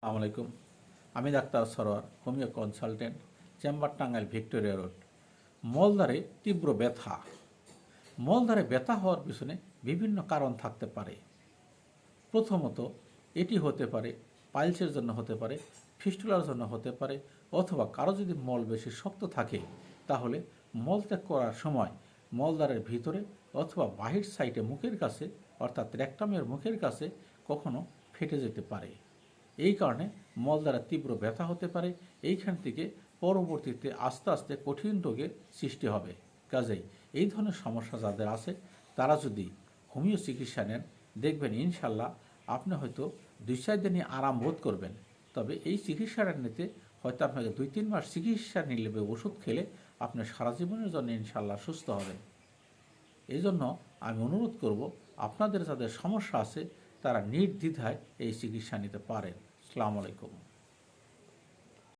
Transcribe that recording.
আসসালামু আলাইকুম। আমি doctor Sarwar, homeo consultant chamber Tangail Victoria road. মলদ্বারে তীব্র ব্যথা। মলদ্বারে ব্যথা হওয়ার পিছনে বিভিন্ন কারণ থাকতে পারে। প্রথমত, এটি হতে পারে পাইলসের জন্য হতে পারে, ফিস্টুলার জন্য হতে পারে, অথবা কারও যদি মল বেশি শক্ত থাকে, তাহলে মলত্যাগ করার সময় মলদ্বারের ভিতরে অথবা বাহির সাইডে মুখের কাছে, অর্থাৎ রেকটামের মুখের কাছে কখনো ফেটে যেতে পারে। এই কারণে মলদ্বারে তীব্র ব্যথা হতে পারে। এইখান থেকে পরবর্তীতে আস্তে আস্তে কঠিন রোগের সৃষ্টি হবে। কাজেই এই ধরনের সমস্যা যাদের আছে, তারা যদি হোমিও চিকিৎসা নেন, দেখবেন ইনশাল্লাহ আপনি হয়তো দুই চার দিনই আরাম বোধ করবেন। তবে এই চিকিৎসাটা নিতে হয়তো আপনাকে দুই তিন মাস চিকিৎসা নিলে ওষুধ খেলে আপনি সারা জীবনের জন্য ইনশাল্লাহ সুস্থ হবেন। এই জন্য আমি অনুরোধ করব, আপনাদের যাদের সমস্যা আছে, তারা নির্দ্বিধায় এই চিকিৎসা নিতে পারেন। আসসালামু আলাইকুম।